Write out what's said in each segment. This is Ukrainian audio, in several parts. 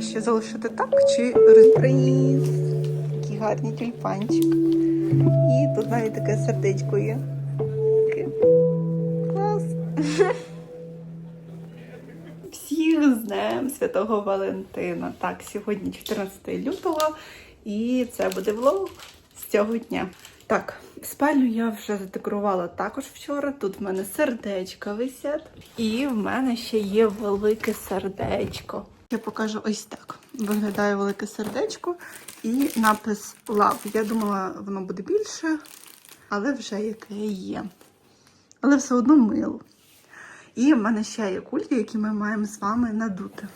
краще залишити так чи розприз. Такий гарний тюльпанчик. І тут навіть таке сердечко є. Клас. Всіх з Днем Святого Валентина. Так, сьогодні 14 лютого, і це буде влог з цього дня. Так, спальню я вже задекорувала також вчора. Тут в мене сердечка висять, і в мене ще є велике сердечко. Я покажу ось так. Виглядає велике сердечко і напис Love. Я думала, воно буде більше, але вже яке є. Але все одно мило. І в мене ще є кульки, які ми маємо з вами надути.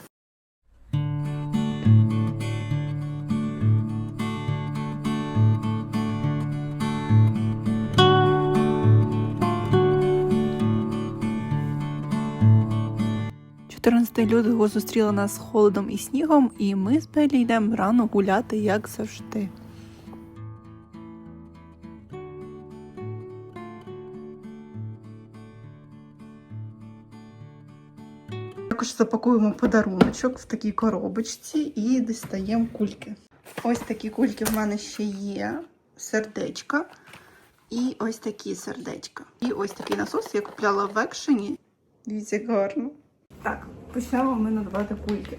«14 лютого зустріла нас з холодом і снігом, і ми з Белі йдемо рано гуляти, як завжди. Також запакуємо подаруночок в такій коробочці і дістаємо кульки. Ось такі кульки в мене ще є. Сердечка. І ось такі сердечка. І ось такий насос я купляла в екшені. Дивіться, гарно. Так, почнемо ми надавати кульки.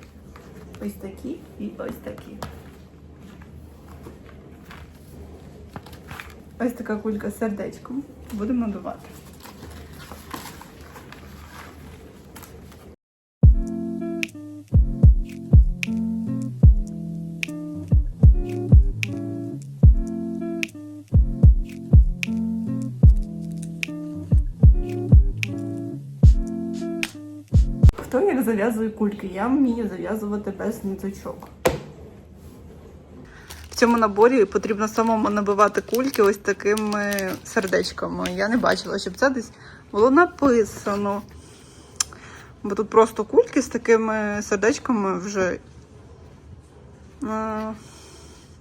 Ось такі і ось такі. Ось така кулька з сердечком. Будемо надавати. Хто як зав'язує кульки? Я вмію зав'язувати без ниточок. В цьому наборі потрібно самому набивати кульки ось такими сердечками. Я не бачила, щоб це десь було написано. Бо тут просто кульки з такими сердечками вже е,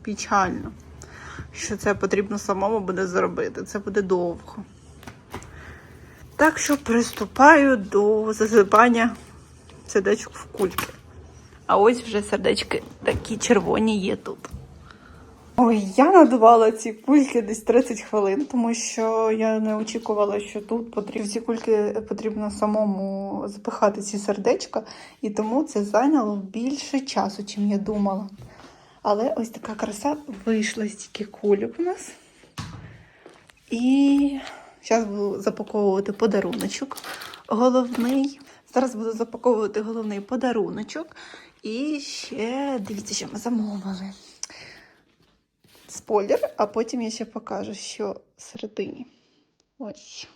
печально. Що це потрібно самому буде зробити. Це буде довго. Так що приступаю до засипання сердечок в кульки. А ось вже сердечки такі червоні є тут. Ой, я надувала ці кульки десь 30 хвилин, тому що я не очікувала, що тут потрібно ці кульки потрібно самому запихати ці сердечка, і тому це зайняло більше часу, чим я думала. Але ось така краса вийшла стільки кульок у нас. І зараз буду запаковувати подаруночок головний. Зараз буду запаковувати головний подаруночок. І ще дивіться, що ми замовили. Спойлер, а потім я ще покажу, що всередині. Ось.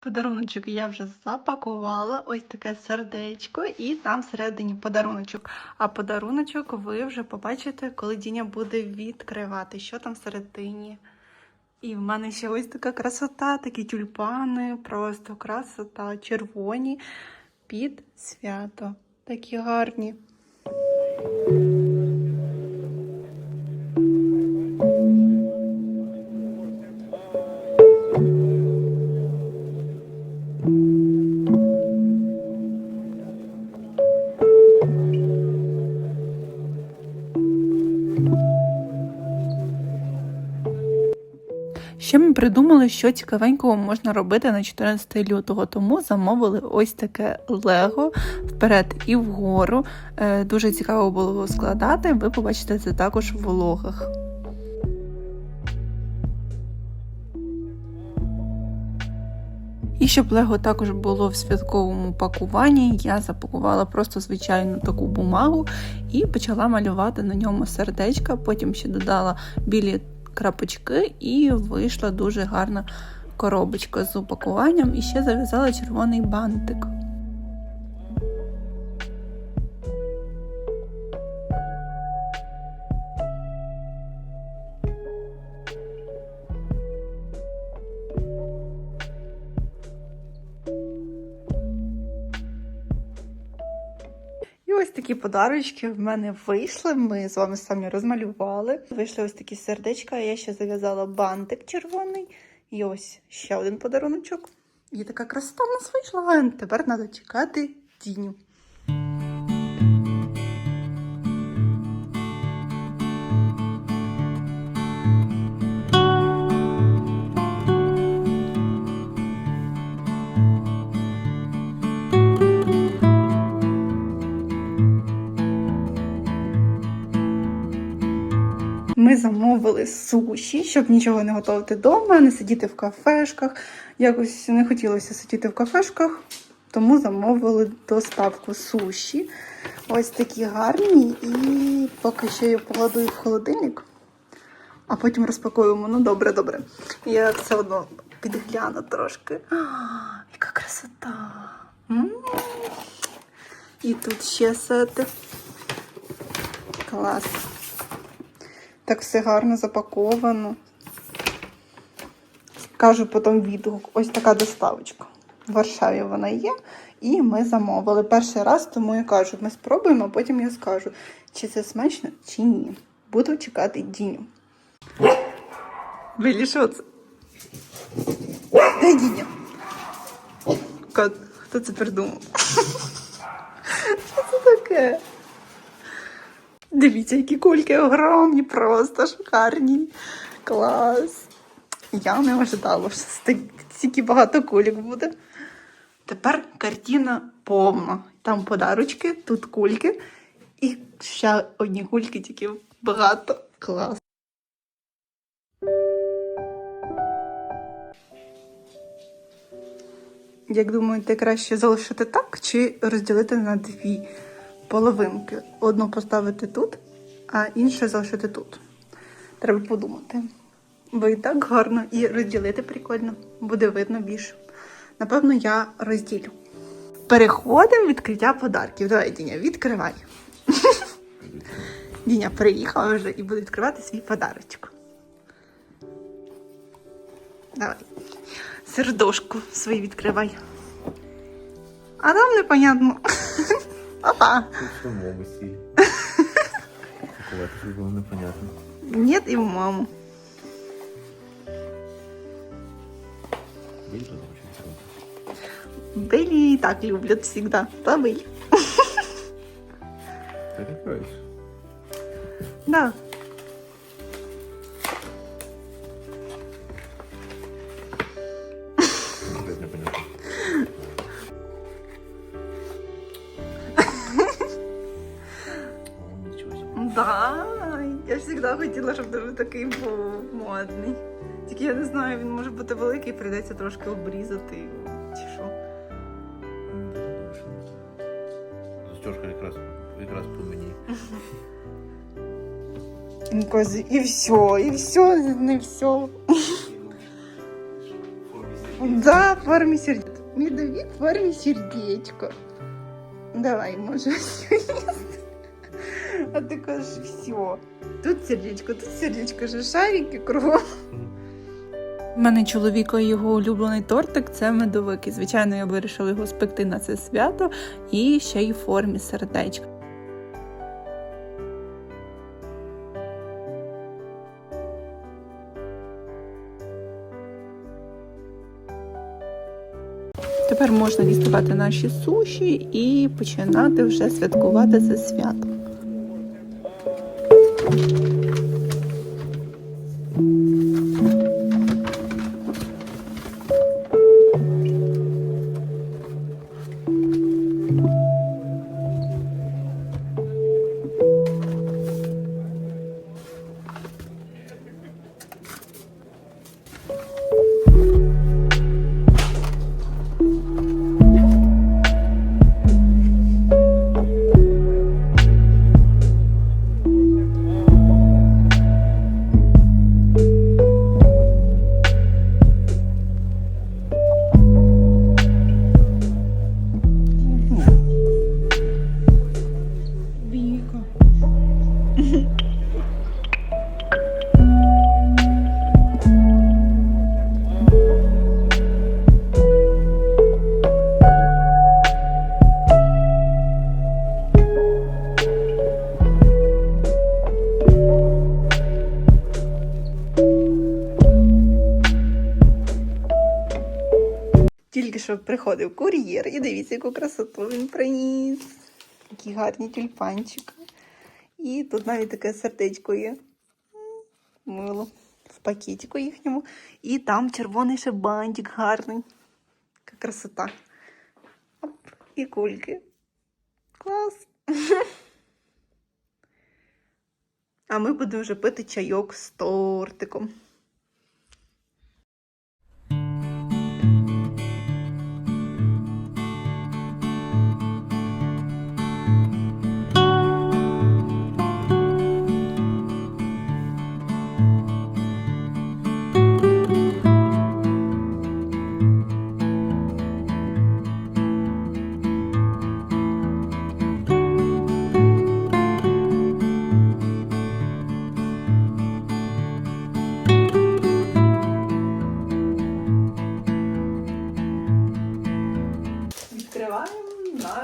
Подаруночок я вже запакувала. Ось таке сердечко, і там всередині подаруночок. А подаруночок ви вже побачите, коли Діня буде відкривати, що там всередині. І в мене ще ось така красота, такі тюльпани, просто красота, червоні під свято. Такі гарні. Придумали, що цікавенького можна робити на 14 лютого, тому замовили ось таке лего вперед і вгору. Е, Дуже цікаво було його складати. Ви побачите це також в влогах. І щоб Лего також було в святковому пакуванні, я запакувала просто звичайну таку бумагу і почала малювати на ньому сердечка. Потім ще додала білі крапочки, і вийшла дуже гарна коробочка з упакуванням. І ще зав'язала червоний бантик. Подарочки в мене вийшли. Ми з вами самі розмалювали. Вийшли ось такі сердечка. Я ще зав'язала бантик червоний. І ось ще один подаруночок. І така красота в нас вийшла. Тепер треба чекати тіню. Замовили суші, щоб нічого не готувати вдома, не сидіти в кафешках. Якось не хотілося сидіти в кафешках, тому замовили доставку суші. Ось такі гарні. І поки що я покладу в холодильник, а потім розпакуємо. Ну, добре, добре. Я все одно підгляну трошки. А, яка красота! І тут ще сети. Клас. Так все гарно запаковано. Кажу потім відгук. Ось така доставочка. В Варшаві вона є. І ми замовили перший раз, тому я кажу, ми спробуємо, а потім я скажу, чи це смачно, чи ні. Буду чекати Діню. Білі, що це? Де Діня? Кот, хто це придумав? Що це таке? Дивіться, які кульки огромні, просто шикарні. Клас. Я не ожидала, що стільки багато кульок буде. Тепер картина повна. Там подарочки, тут кульки. І ще одні кульки, тільки багато. Клас. Як думаєте, краще залишити так чи розділити на дві половинки? Одну поставити тут, а інше залишити тут. Треба подумати. Бо і так гарно, і розділити прикольно, буде видно більше. Напевно, я розділю. Переходимо відкриття подарків. Давай, Діня, відкривай. Діня приїхала вже і буде відкривати свій подарочок. Давай. Сердошку свої відкривай. А там непонятно. Опа. Тут самому сіль. Купувати щось було непонятно. Нет, и в маму. Вийшло там щось робити. Белли и так любят всегда. Да, Белли? Ти відкриваєш? Да. Щось непонятно. Да. Я всегда хотіла, щоб ти такий був модний. Тільки я не знаю, він може бути великий, прийдеться трошки обрізати його, чи що. Застежка якраз, якраз по мені. Він каже, і все, і все, не все. Да, в формі сердечка. Медовик в формі сердечко. Давай, може, їсти. А ти кажеш, все. Тут сердечко, тут сердечко, же шарики кругом. У мене чоловіка його улюблений тортик це медовик. І, звичайно, я вирішила його спекти на це свято і ще й в формі сердечка. Тепер можна діставати наші суші і починати вже святкувати це свято. thank you Тільки що приходив кур'єр і дивіться, яку красоту він приніс. Такі гарні тюльпанчики. І тут навіть таке сердечко є. Мило. В пакетику їхньому. І там червоний ще бантик гарний. Яка красота. Оп, і кульки. Клас. А ми будемо вже пити чайок з тортиком.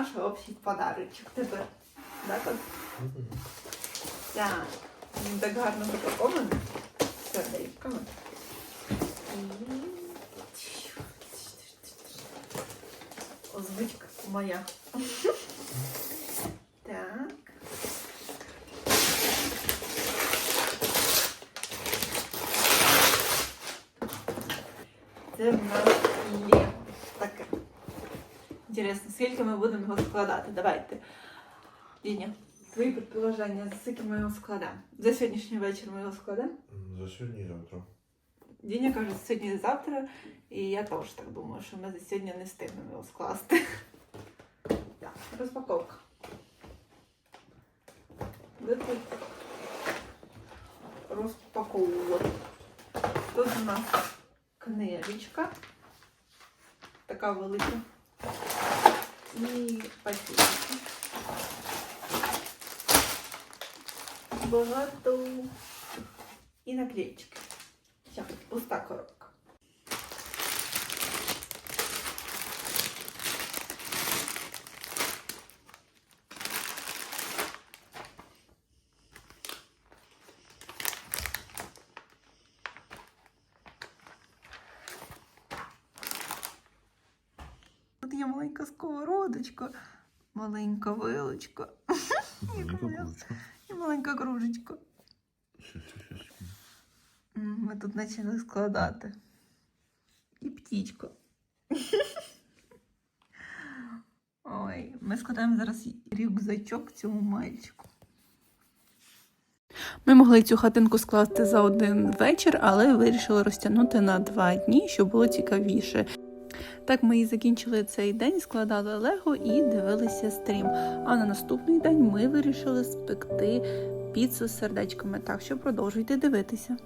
Наш общий подарочок тепер. Да, кот? Так. Він так гарно запакований. Сердечками. Озвучка моя. Так. Це в нас. Інтересно, скільки ми будемо його складати? Давайте. Діня, твої предположення, за скільки ми його складемо? За сьогоднішній вечір ми його складемо? За сьогодні і завтра. Діня каже, сьогодні і завтра, і я теж так думаю, що ми за сьогодні не встигнемо його скласти. Так, розпаковка. Де тут розпаковувати? Тут у нас книжечка. Така велика. І пакетики. Багато. І наклеечки. Все, пуста коробка. Тут є маленька сковородочка, маленька вилочка клас. курочка? і маленька кружечка. Ми тут почали складати. І птічка. Ой, ми складаємо зараз рюкзачок цьому мальчику. Ми могли цю хатинку скласти за один вечір, але вирішили розтягнути на два дні, щоб було цікавіше. Так ми і закінчили цей день, складали лего і дивилися стрім. А на наступний день ми вирішили спекти піцу з сердечками. Так що продовжуйте дивитися.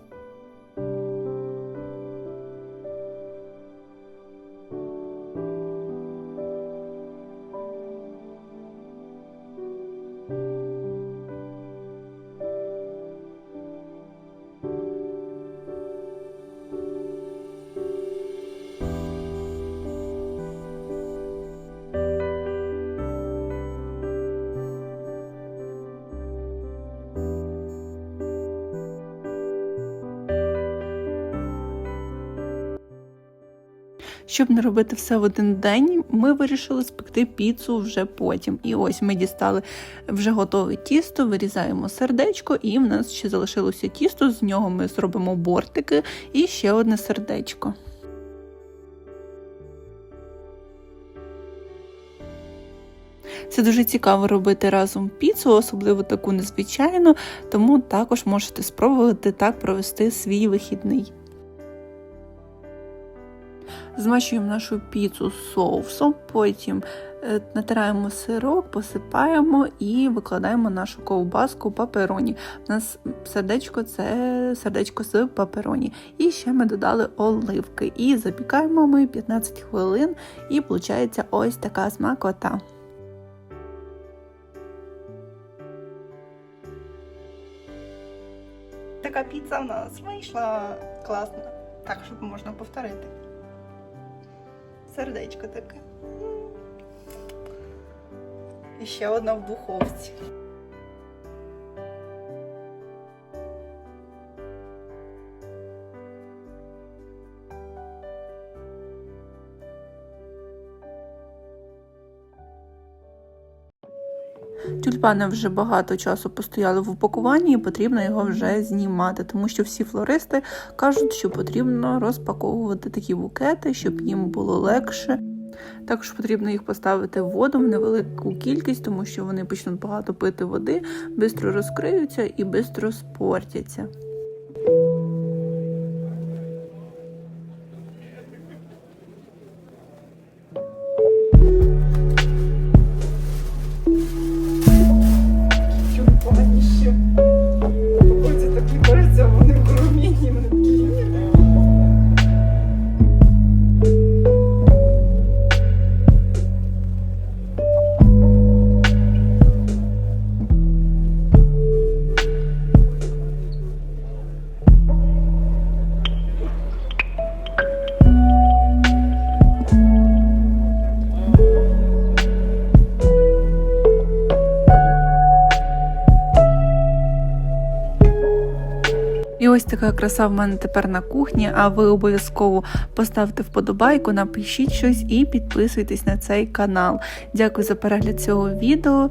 Щоб не робити все в один день, ми вирішили спекти піцу вже потім. І ось ми дістали вже готове тісто, вирізаємо сердечко, і в нас ще залишилося тісто. З нього ми зробимо бортики і ще одне сердечко. Це дуже цікаво робити разом піцу, особливо таку незвичайну, тому також можете спробувати так провести свій вихідний. Змащуємо нашу піцу з соусом, потім е, натираємо сирок, посипаємо і викладаємо нашу ковбаску папероні. У нас сердечко це сердечко з папероні. І ще ми додали оливки. І запікаємо ми 15 хвилин, і виходить ось така смакота. Така піца в нас вийшла класна. Так, щоб можна повторити. Сердечко таке. І ще одна в духовці. Тюльпани вже багато часу постояли в упакуванні і потрібно його вже знімати, тому що всі флористи кажуть, що потрібно розпаковувати такі букети, щоб їм було легше. Також потрібно їх поставити в воду в невелику кількість, тому що вони почнуть багато пити води, швидко розкриються і швидко спортяться. Така краса в мене тепер на кухні. А ви обов'язково поставте вподобайку, напишіть щось і підписуйтесь на цей канал. Дякую за перегляд цього відео.